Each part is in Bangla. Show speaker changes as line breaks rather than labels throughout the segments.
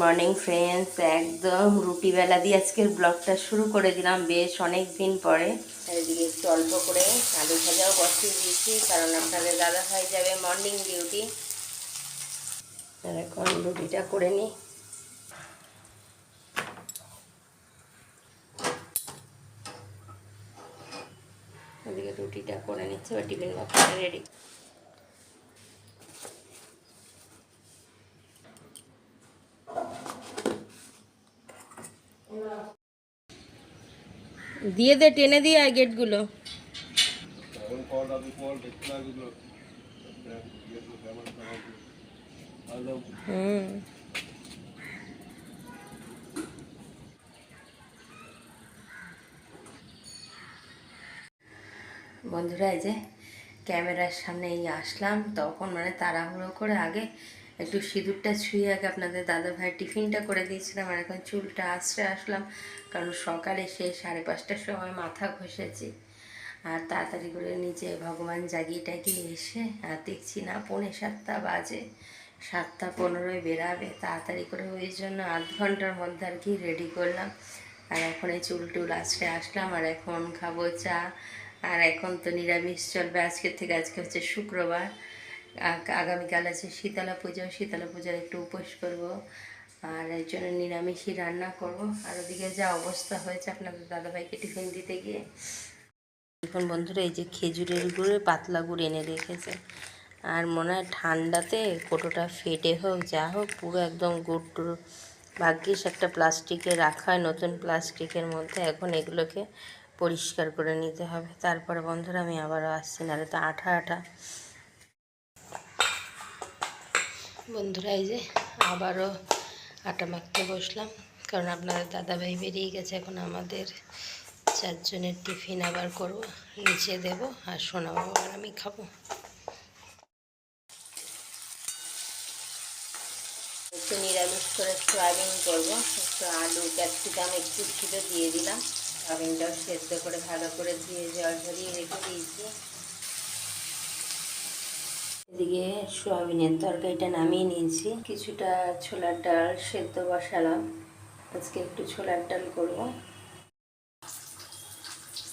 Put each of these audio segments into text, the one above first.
মর্নিং ফ্রেন্ডস একদম রুটিবেলা দিয়ে আজকের ব্লগটা শুরু করে দিলাম বেশ অনেক দিন পরে। এদিকে একটু অল্প করে আলু ভাজাও বসিয়ে দিয়েছি, কারণ আপনাদের দাদা হয়ে যাবে মর্নিং ডিউটি এখন রুটিটা করে নিই এদিকে রুটিটা করে নিচ্ছে বা টিফিন রেডি দিয়ে দে, টেনে দিয়ে আয় গেটগুলো। হুম। বন্ধুরা, এই যে ক্যামেরার সামনে এই আসলাম, তখন মানে তাড়াহুড়ো করে আগে একটু সিঁদুরটা ছুঁয়ে আগে আপনাদের দাদা ভাই টিফিনটা করে দিয়েছিলাম আর এখন চুলটা আশ্রে আসলাম, কারণ সকালে সে সাড়ে পাঁচটার সময় মাথা ঘষেছি। আর তাড়াতাড়ি করে নিচে ভগবান জাগিয়ে টাগিয়ে এসে, আর দেখছি না পৌনে সাতটা বাজে, সাতটা পনেরোয় বেরাবে। তাড়াতাড়ি করে ওই জন্য আধ ঘণ্টার মধ্যে আর কি রেডি করলাম। আর এখন এই চুল টুল আছড়ে আসলাম, আর এখন খাব চা। আর এখন তো নিরামিষ চলবে আজকের থেকে, আজকে হচ্ছে শুক্রবার। আগামীকাল আছে শীতলা পুজো, শীতলা পূজার একটু উপোস করব আর এর জন্য নিরামিষই রান্না করব। আর ওদিকে যা অবস্থা হয়েছে আপনাদের দাদাভাইকে টিফিন দিতে গিয়ে। এখন বন্ধুরা, এই যে খেজুরের গুড়ে, পাতলা গুড় এনে রেখেছে। আর মনে হয় ঠান্ডাতে কোটোটা ফেটে হোক, যা হোক, পুরো একদম গুড় ভাগ্যিস একটা প্লাস্টিকে রাখা হয়, নতুন প্লাস্টিকের মধ্যে। এখন এগুলোকে পরিষ্কার করে নিতে হবে। তারপরে বন্ধুরা, আমি আবারও আসছি, নাহলে তো আঠা আঠা। বন্ধুরা, এই যে আবারও আটা মাখতে বসলাম। কারণ আপনাদের দাদাভাই বেরিয়ে গেছে, এখন আমাদের চারজনের টিফিন আবার করব, নিচে দেব আর সোনা বাবা আমি খাব। একটু নিরামিষ করে সয়াবিন করব, একটু আলু, ক্যাপসিকাম, একটু ছিল দিয়ে দিলাম। সয়াবিনটাও সেদ্ধ করে, ভালো করে দিয়ে জল ঝরিয়ে রেখে দিয়েছি। এদিকে সোয়াবিনের তরকারিটা নামিয়ে নিয়েছি। কিছুটা ছোলার ডাল সেদ্ধ বসালাম। আজকে একটু ছোলার ডাল করব।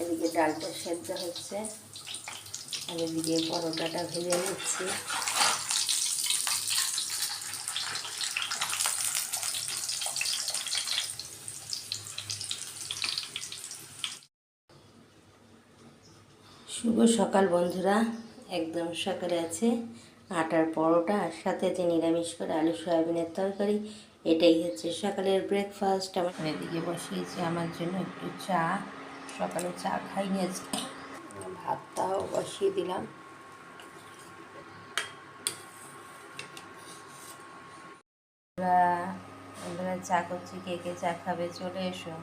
এদিকে ডালটা সেদ্ধ হচ্ছে। আর এদিকে পরোটাটা ভেজে নিচ্ছি। শুভ সকাল বন্ধুরা। একদম সকালে আছে। আটার পরোটা আর সাথে যে নিরামিষ করে আলু, সয়াবিনের তরকারি, এটাই হচ্ছে সকালের ব্রেকফাস্ট আমার এদিকে বসিয়েছি আমার জন্য একটু চা। সকালে চা খাইনি আজকে। ভাতটাও বসিয়ে দিলাম। চা করছি, কে কে চা খাবে চলে এসো।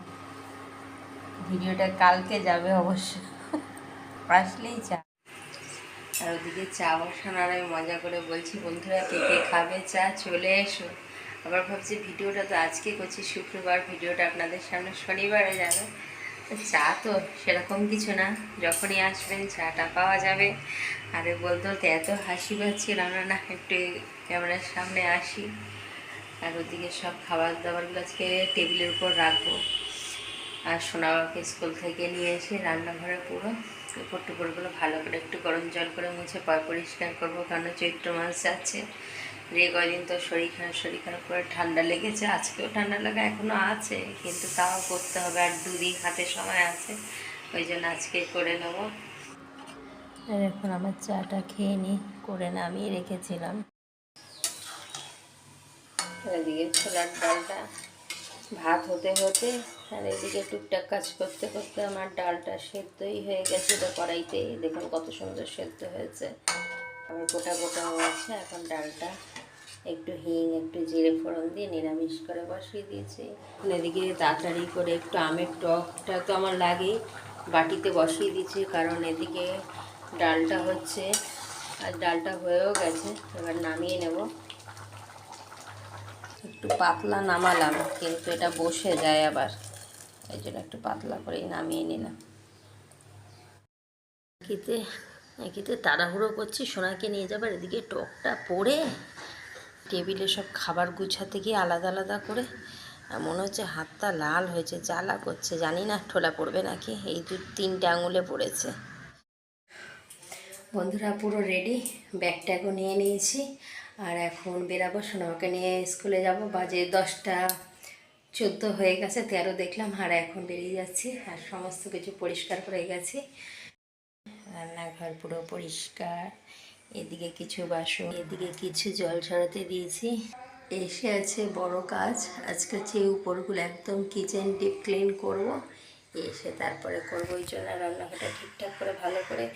ভিডিওটা কালকে যাবে অবশ্য। আসলেই চা। আর ওদিকে চা বসানোর আমি মজা করে বলছি, বন্ধুরা, কে কে খাবে? চা, চলে এসো। আবার ভাবছি, ভিডিওটা তো আজকে করছি, শুক্রবার ভিডিওটা আপনাদের সামনে শনিবারে যাবে। চা তো সেরকম কিছু না, যখনই আসবেন চাটা পাওয়া যাবে। আর বলতে এত হাসি পাচ্ছিলাম না না একটু ক্যামেরার সামনে আসি। আর ওদিকে সব খাবার দাবারগুলো আজকে টেবিলের উপর রাখব। আর সোনাবাকে স্কুল থেকে নিয়ে এসে রান্নাঘরে পুরো উপর টুকুরগুলো ভালো করে একটু গরম জল করে মুছে পরিষ্কার করব কারণ চৈত্র মাস যাচ্ছে। রে কদিন তো শরীর খারাপ শরীর খারাপ করে ঠান্ডা লেগেছে, আজকেও ঠান্ডা লাগা এখনও আছে, কিন্তু তাও করতে হবে আর দুদিন হাতে সময় আছে, ওই জন্য আজকে করে নেব। আর এখন আমার চাটা খেয়ে নিই করে নামিয়ে রেখেছিলাম। এদিকে ছোলার ডালটা ভাত হতে হতে আর এদিকে টুকটাক কাজ করতে করতে আমার ডালটা সেদ্ধই হয়ে গেছিল কড়াইতে। দেখুন কত সুন্দর সেদ্ধ হয়েছে। আবার গোটা গোটাও আছে এখন ডালটা একটু হিং, একটু জিরে ফোড়ন দিয়ে নিরামিষ করে বসিয়ে দিয়েছি। এদিকে তাড়াতাড়ি করে একটু আমের টকটা তো আমার লাগেই বাটিতে বসিয়ে দিয়েছি, কারণ এদিকে ডালটা হচ্ছে, আর ডালটা হয়েও গেছে, এবার নামিয়ে নেব। একটু পাতলা নামালাম, কিন্তু এটা বসে যায় আবার। এই জন্য একটু পাতলা করেই নামিয়ে নিলাম। কিতে কিতে তাড়াহুড়ো করছি, সোনাকে নিয়ে যাবার এদিকে টকটা পড়ে টেবিলে সব খাবার গুছাতে গিয়ে আলাদা আলাদা করে মনে হচ্ছে হাতটা লাল হয়েছে, জ্বালা করছে, জানি না ঠোলা পড়বে নাকি, এই দু, তিনটে আঙুলে পড়েছে। বন্ধুরা পুরো রেডি ব্যাগট্যাগও নিয়ে নিয়েছি, আর এখন বেরাবো সোনামাকে নিয়ে স্কুলে যাব, বাজে দশটা চোদ্দ হয়ে গেছে, তেরো দেখলাম আর এখন বেরিয়ে যাচ্ছি আর সমস্ত কিছু পরিষ্কার করে গেছি। রান্নাঘর পুরো পরিষ্কার, এদিকে কিছু বাসন, এদিকে কিছু জল ছড়াতে দিয়েছি। এসে আছে বড় কাজ, আজকে এই উপরগুলো একদম কিচেন ডিপ ক্লিন করব। এসে তারপরে করব ওই জন্য রান্নাঘরটা ঠিকঠাক করে ভালো করে।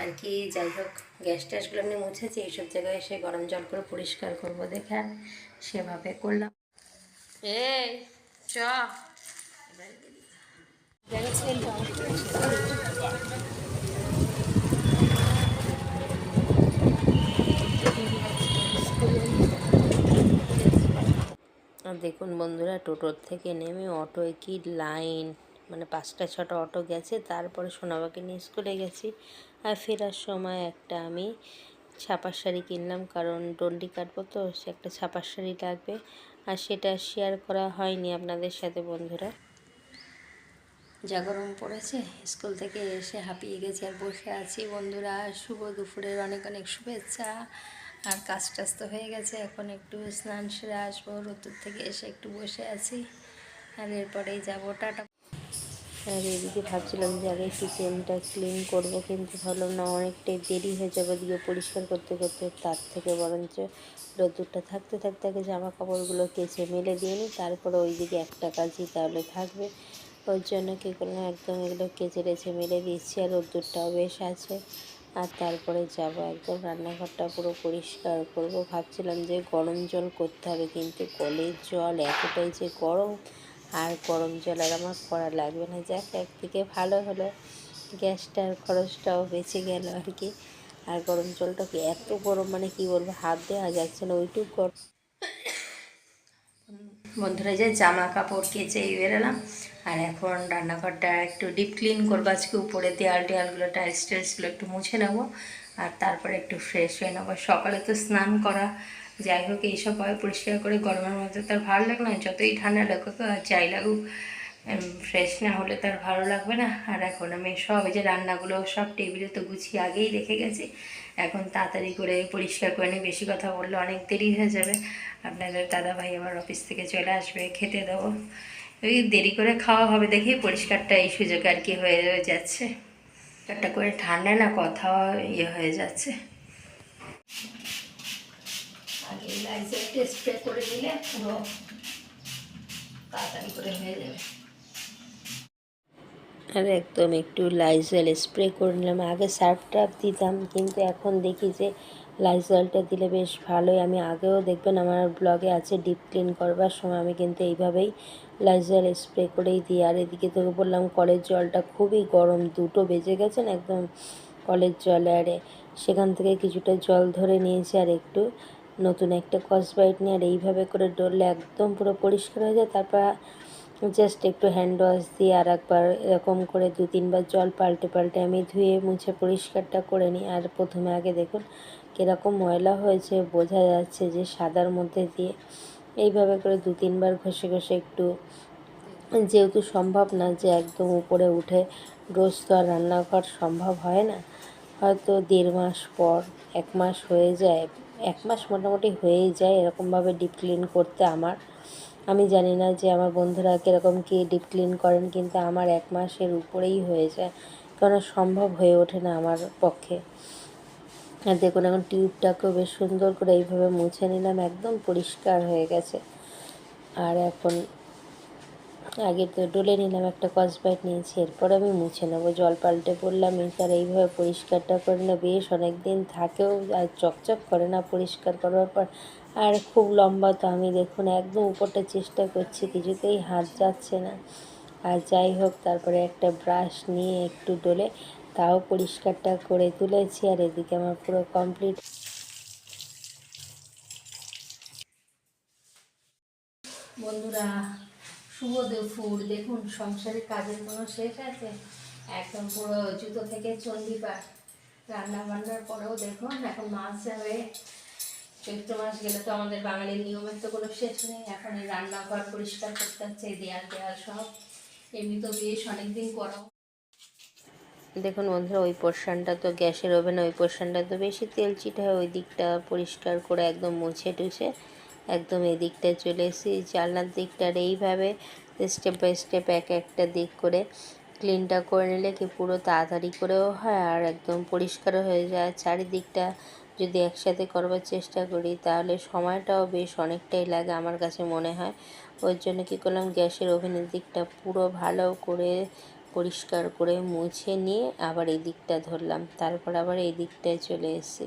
আর কি, যাই হোক, গ্যাস ট্যাসগুলো আমি মুছেছি, এইসব জায়গায় এসে গরম জল করে পরিষ্কার করব দেখেন সেভাবে করলাম। এই চ দেখুন বন্ধুরা, টোটোর থেকে নেমে অটোয় কি লাইন মানে পাঁচটা, ছটা অটো গেছে, তারপরে সোনাবাকে নিয়ে স্কুলে গেছি। আর ফেরার সময় একটা আমি ছাপার শাড়ি কিনলাম, কারণ ডন্ডি কাটবো তো, সে একটা ছাপার শাড়ি লাগবে। আর সেটা শেয়ার করা হয়নি আপনাদের সাথে বন্ধুরা। যা গরম পড়েছে, স্কুল থেকে এসে হাঁপিয়ে গেছে আর বসে আছি। বন্ধুরা, শুভ দুপুরের অনেক অনেক শুভেচ্ছা। আর কাজ টাজ তো হয়ে গেছে, এখন একটু স্নান সেরে আসব। রোদ্দুর থেকে এসে একটু বসে আছি। আর এরপরেই যাব। টাটা। আর এদিকে ভাবছিলাম যে আগে কিচেনটা ক্লিন করব, কিন্তু ভাবলাম না, অনেকটাই দেরি হয়ে যাবে দিয়ে পরিষ্কার করতে করতে, তার থেকে বরঞ্চ রোদ্দুরটা থাকতে থাকতে আগে জামা কাপড়গুলো কেচে মেলে দিয়ে নিই, তারপরে ওইদিকে একটা কাজই তাহলে থাকবে। ওই জন্য কী করলাম, একদম এগুলো কেচে রেচে মেলে দিচ্ছি আর রোদ্দুরটাও বেশ আছে। আর তারপরে যাব একদম রান্নাঘরটা পুরো পরিষ্কার করব। ভাবছিলাম যে গরম জল করতে হবে, কিন্তু কলের জল এতটাই যে গরম আর গরম জল আর আমার করা লাগবে না। যাক, একদিকে ভালো হলো, গ্যাসটার খরচটাও বেঁচে গেল আর কি। আর গরম জলটা কি এত গরম মানে কি বলব, হাত দেওয়া যাচ্ছে না, ওইটুকু গরম। বন্ধুরা যে জামা কাপড় কেচে বেরোলাম আর এখন রান্নাঘরটা একটু ডিপ ক্লিন করব। আজকে উপরে দেয়াল টেয়ালগুলো টাইলস টাইলসগুলো একটু মুছে নেব। আর তারপরে একটু ফ্রেশ হয়ে নেব। সকালে তো স্নান করা, যাই হোক, এইসব ভাবে পরিষ্কার করে গরমের মধ্যে তার ভালো লাগে না। যতই ঠান্ডা লাগুক, আর যাই লাগুক ফ্রেশ না হলে তার ভালো লাগবে না। আর এখন আমি সব এই যে রান্নাগুলো, সব টেবিলে তো গুছিয়ে আগেই রেখে গেছি। এখন তাড়াতাড়ি করে পরিষ্কার করে নিই। বেশি কথা বললে অনেক দেরি হয়ে যাবে। আপনাদের দাদা ভাই আবার অফিস থেকে চলে আসবে, খেতে দেবো। ওই দেরি করে খাওয়া হবে দেখি, পরিষ্কারটা এই সুযোগ আর কি হয়ে যাচ্ছে। একটা করে ঠান্ডা না কথাও ইয়ে হয়ে যাচ্ছে। আর একদম একটু লাইজল স্প্রে করে নিলাম। আগে সার্ফ টার্ফ দিতাম, কিন্তু এখন দেখি যে লাইজলটা দিলে বেশ ভালোই। আমি আগেও দেখবেন আমার ব্লগে আছে ডিপ ক্লিন করবার সময় আমি কিন্তু এইভাবেই লাইজল স্প্রে করেই দিই আর এদিকে তোকে বললাম কলের জলটা খুবই গরম, দুটো বেজে গেছেন একদম কলের জলে, আরে সেখান থেকে কিছুটা জল ধরে নিয়েছি, আর একটু নতুন একটা কসবাইট নিয়ে, আর এইভাবে করে ডললে একদম পুরো পরিষ্কার হয়ে যায়। তারপর জাস্ট একটু হ্যান্ড ওয়াশ দিয়ে আর একবার এরকম করে দু তিনবার জল পাল্টে পাল্টে আমি ধুয়ে মুছে পরিষ্কারটা করে নিই। আর প্রথমে আগে দেখুন কীরকম ময়লা হয়েছে, বোঝা যাচ্ছে যে সাদার মধ্যে দিয়ে এইভাবে করে দু তিনবার ঘষে ঘষে একটু, যেহেতু সম্ভব না যে একদম উপরে উঠে রোজ তো আর রান্নাঘর সম্ভব হয় না, হয়তো দেড় মাস পর, এক মাস হয়ে যায়, এক মাস মোটামুটি হয়েই যায় এরকমভাবে ডিপ ক্লিন করতে আমার। আমি জানি না যে আমার বন্ধুরা কীরকম কী ডিপ ক্লিন করেন, কিন্তু আমার এক মাসের উপরেই হয়ে যায় কেন সম্ভব হয়ে ওঠে না আমার পক্ষে। আর দেখুন এখন টিউবটাকেও বেশ সুন্দর করে এইভাবে মুছে নিলাম, একদম পরিষ্কার হয়ে গেছে। আর এখন আগে তো ডলে নিলাম, একটা কসবাইট নিয়েছি, এরপর আমি মুছে নেব। জল পাল্টে বললাম তার এইভাবে পরিষ্কারটা করে না বেশ অনেক দিন থাকেও, আর চকচক করে না পরিষ্কার করার পর। আর খুব লম্বা তো আমি দেখুন একদম উপরটা চেষ্টা করছি, কিছুতেই হাত যাচ্ছে না। আর যাই হোক, তারপরে একটা ব্রাশ নিয়ে একটু ডলে তাও পরিষ্কারটা করে তুলেছি আর এদিকে আমার পুরো কমপ্লিট বন্ধুরা শুভ দুপুর দেখুন, সংসারের কাজের কোনো শেষ আছে? একদম পুরো জুতো থেকে চণ্ডীপাঠ রান্না বান্নার পরেও দেখুন, এখন মাছ যাবে। চৈত্র মাস গেলে তো আমাদের বাঙালির নিয়মের তো কোনো শেষ নেই। এখন এই রান্নাঘর পরিষ্কার করতে হচ্ছে দেয়াল দেয়াল সব। এমনি তো বেশ অনেকদিন করা দেখুন বন্ধুরা, ওই পোর্শনটা তো, গ্যাসের ওভেন ওই পোর্শনটা তো বেশি তেল চিটে হয়, ওই দিকটা পরিষ্কার করে একদম মুছে টুছে একদম এদিকটা চলে এসেছি। জানলার দিকটার এইভাবে স্টেপ বাই স্টেপ এক একটা দিক করে ক্লিনটা করে নিলে কি পুরো তাড়াতাড়ি করেও হয় আর একদম পরিষ্কারও হয়ে যায়। চারিদিকটা যদি একসাথে করবার চেষ্টা করি তাহলে সময়টাও বেশ অনেকটাই লাগে আমার কাছে মনে হয়। ওই জন্য কী করলাম, গ্যাসের ওভেনের দিকটা পুরো ভালো করে পরিষ্কার করে মুছে নিয়ে আবার এই দিকটা ধরলাম। তারপর আবার এই দিকটায় চলে এসেছি।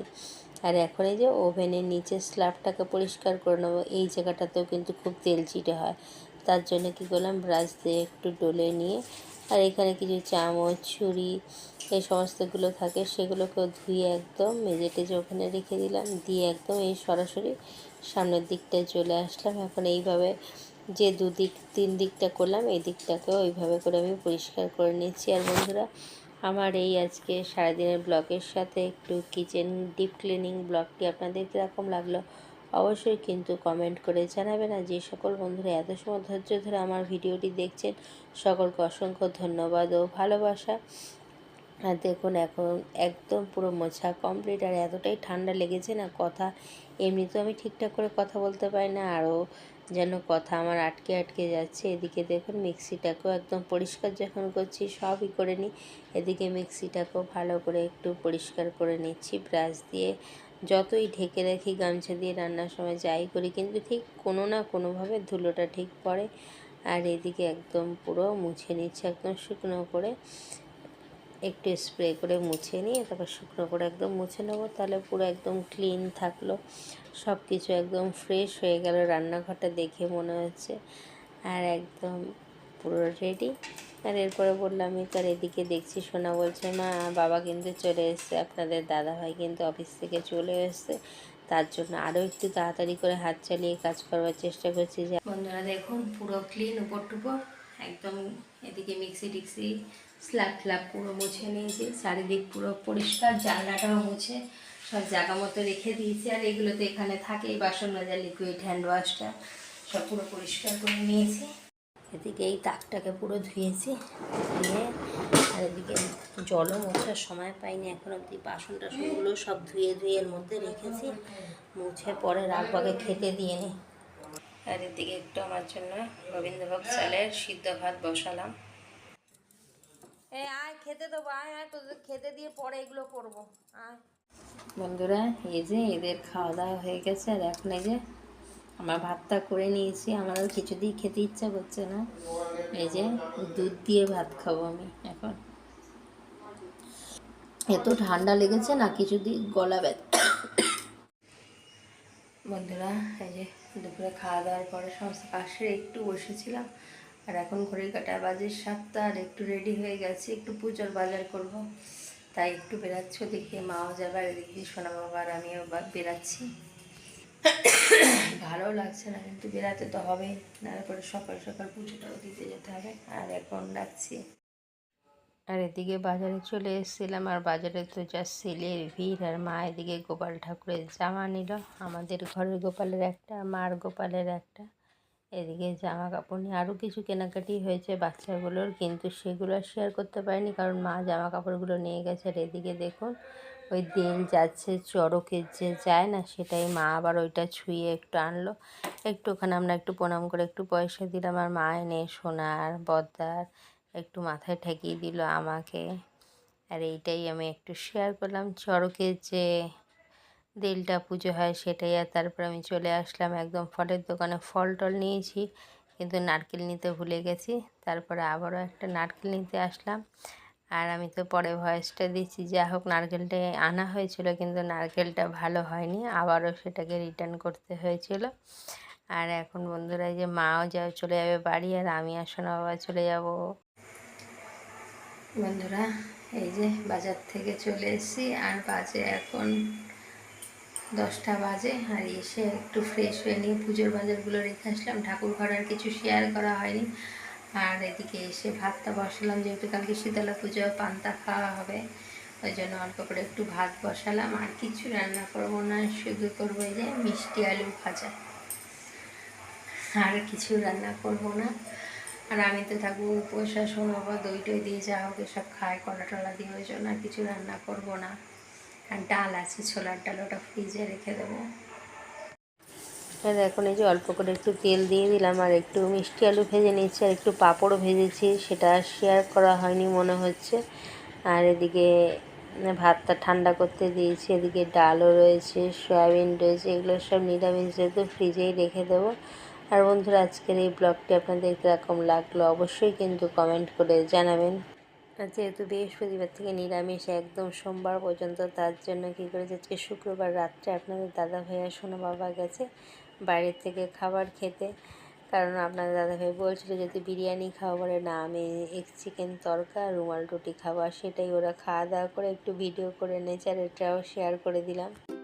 আর এখন এই যে ওভেনের নিচে স্ল্যাবটাকে পরিষ্কার করে নেব, এই জায়গাটাতেও কিন্তু খুব তেল চিটে হয়। তার জন্য কী করলাম, ব্রাশ দিয়ে একটু ডলে নিয়ে, আর এখানে কিছু চামচ, ছুরি, এই সমস্তগুলো থাকে, সেগুলোকেও ধুয়ে একদম মেজে টেজে ওখানে রেখে দিলাম। দিয়ে একদম এই সরাসরি সামনের দিকটায় চলে আসলাম। এখন এইভাবে যে দুদিক, তিন দিকটা করলাম, এই দিকটাকেও ওইভাবে করে আমি পরিষ্কার করে নিচ্ছি আর বন্ধুরা, আমার এই আজকে সারাদিনের ব্লগের সাথে একটু কিচেন ডিপ ক্লিনিং ব্লগটি আপনাদের কীরকম লাগল অবশ্যই কিন্তু কমেন্ট করে জানাবেন। আর যে সকল বন্ধুরা এত সময় ধৈর্য ধরে আমার ভিডিওটি দেখছেন, সকলকে অসংখ্য ধন্যবাদ ও ভালোবাসা। আর দেখুন, এখন একদম পুরো মোছা কমপ্লিট আর এতটাই ঠান্ডা লেগেছে না, কথা এমনি তো আমি ঠিকঠাক করে কথা বলতে পারি না, আরও যেন কথা আমার আটকে আটকে যাচ্ছে। এদিকে দেখুন, মিক্সিটাকেও একদম পরিষ্কার যখন করছি, সবই করে নিই। এদিকে মিক্সিটাকেও ভালো করে একটু পরিষ্কার করে নিচ্ছি, ব্রাশ দিয়ে। যতই ঢেকে রাখি, গামছা দিয়ে রান্নার সময় যাই করি, কিন্তু ঠিক কোনো না কোনোভাবে ধুলোটা ঠিক পড়ে। আর এদিকে একদম পুরো মুছে নিচ্ছে, একদম শুকনো করে। একটু স্প্রে করে মুছে নিয়ে তারপর শুকনো করে একদম মুছে নেব। তাহলে পুরো একদম ক্লিন থাকল। সব কিছু একদম ফ্রেশ হয়ে গেল রান্নাঘরটা দেখে মনে হচ্ছে। আর একদম পুরো রেডি আর এরপরে বললাম আমি তার এদিকে দেখছি শোনা বলছে, মা, বাবা কিন্তু চলে এসছে, আপনাদের দাদা ভাই কিন্তু অফিস থেকে চলে এসছে। তার জন্য আরও একটু তাড়াতাড়ি করে হাত চালিয়ে কাজ করবার চেষ্টা করছি যে বন্ধুরা দেখুন, পুরো ক্লিন উপর টুপর। একদম এদিকে মিক্সি টিক্সি স্ল্যাব ফ্ল্যাব পুরো মুছে নিয়েছি, চারিদিক পুরো পরিষ্কার, জানলাটাও মুছে, সব জায়গা মতো রেখে দিয়েছি। আর এগুলো তো এখানে থাকেই বাসন মাজা লিকুইড হ্যান্ড ওয়াশটা সব পুরো পরিষ্কার করে নিয়েছি। এদিকে এই তাকটাকে পুরো ধুয়েছি, ধুয়ে আর এদিকে জলও মোছার সময় পাইনি, এখন অবধি বাসন টাসনগুলো সব ধুয়ে ধুয়ে এর মধ্যে রেখেছি। মুছে পরে রাখবাকে খেতে দিয়ে নিই আর এদিকে একটু আমার জন্য গোবিন্দভোগ চালের সিদ্ধ ভাত বসালাম। এই আয়, খেতে দেবো, আয় খেতে দিয়ে পরে এগুলো করব। বন্ধুরা, এই যে এদের খাওয়া দাওয়া হয়ে গেছে, আর এখন এই যে আমার ভাতটা করে নিয়েছি আমার আর কিছুতেই খেতে ইচ্ছা করছে না। এই যে দুধ দিয়ে ভাত খাব আমি এখন। এত ঠান্ডা লেগেছে না কিছুদিন গলা ব্যথা। বন্ধুরা, এই যে দুপুরে খাওয়া দাওয়ার পরে সমস্ত পাশে একটু বসেছিলাম আর এখন ঘড়ির কাটা বাজে সাতটা আর একটু রেডি হয়ে গেছে, একটু পুজোর বাজার করব। তাই একটু বেরাচ্ছ দেখে মাও যাবে আর এদিক দিয়ে সোনা বাবা আর আমিও বেরাচ্ছি ভালো লাগছে না, কিন্তু বেরাতে তো হবেই তারপরে সকাল সকাল পুজোটাও দিতে যেতে হবে, আর এখন রাখছি আর এদিকে বাজারে চলে এসেছিলাম, আর বাজারে তো যা সেলের ভিড়, আর মা এদিকে গোপাল ঠাকুরের জামা নিল, আমাদের ঘরের গোপালের একটা, মার গোপালের একটা। এদিকে জামা কাপড় নিয়ে আরও কিছু কেনাকাটি হয়েছে বাচ্চাগুলোর, কিন্তু সেগুলো শেয়ার করতে পারিনি কারণ মা জামা কাপড়গুলো নিয়ে গেছে। আর এদিকে দেখুন, ওই দেল যাচ্ছে চড়কের যে যায় না সেটাই মা আবার ওইটা ছুঁয়ে একটু আনলো। একটু ওখানে আমরা একটু প্রণাম করে একটু পয়সা দিলাম আর মা এনে সোনার বদ্দার একটু মাথায় ঠেকিয়ে দিল আমাকে। আর এইটাই আমি একটু শেয়ার করলাম চড়কের যে দিলটা পুজো হয় সেটাই আর তারপর আমি চলে আসলাম একদম ফলের দোকানে ফল টল নিয়েছি, কিন্তু নারকেল নিতে ভুলে গেছি। তারপরে আবারও একটা নারকেল নিতে আসলাম। আর আমি তো পরে ভয়েসটা দিচ্ছি, যা হোক নারকেলটা আনা হয়েছিল, কিন্তু নারকেলটা ভালো হয়নি, আবারও সেটাকে রিটার্ন করতে হয়েছিল। আর এখন বন্ধুরা যে মাও যা চলে যাবে বাড়ি, আর আমি আর বাবা চলে যাব। বন্ধুরা, এই যে বাজার থেকে চলে এসেছি, আর বাজে এখন দশটা বাজে আর এসে একটু ফ্রেশ হয়ে নিয়ে পুজোর বাজারগুলো রেখে আসলাম। ঠাকুর ঘর আর কিছু শেয়ার করা হয়নি। আর এদিকে এসে ভাতটা বসালাম, যেহেতু কালকে শীতলা পুজো, পান্তা খাওয়া হবে, ওই জন্য অল্প করে একটু ভাত বসালাম। আর কিছু রান্না করব না, শুধু করব এই যে মিষ্টি আলু ভাজা। আর কিছু রান্না করব না। আর আমি তো থাকব উপোস, আর বাবা দই টই দিয়ে যা হোক সব খায় কলা টলা দিয়ে, ওই জন্য আর কিছু রান্না করব না। আর ডাল আছে, ছোলার ডাল, ওটা ফ্রিজে রেখে দেবো। আর এখন এই যে অল্প করে একটু তেল দিয়ে দিলাম, আর একটু মিষ্টি আলু ভেজে নিচ্ছি আর একটু পাঁপড়ও ভেজেছি, সেটা শেয়ার করা হয়নি মনে হচ্ছে। আর এদিকে ভাতটা ঠান্ডা করতে দিয়েছি, এদিকে ডালও রয়েছে, সয়াবিন রয়েছে, এগুলো সব নিরামিষ, যেহেতু ফ্রিজেই রেখে দেবো। আর বন্ধুরা, আজকের এই ব্লগটি আপনাদের কীরকম লাগল অবশ্যই কিন্তু কমেন্ট করে জানাবেন। যেহেতু বৃহস্পতিবার থেকে নিরামিষ একদম সোমবার পর্যন্ত, তার জন্য কী করেছে? আজকে শুক্রবার রাত্রে আপনাদের দাদা ভাইয়া শোনো বাবা গেছে বাইরের থেকে খাবার খেতে। কারণ আপনাদের দাদাভাই বলছিল যদি বিরিয়ানি খাওয়া বলে, না, আমি এক চিকেন তরকা রুমাল রুটি আর সেটাই ওরা খাওয়া দাওয়া করে একটু ভিডিও করে এটাও শেয়ার করে দিলাম।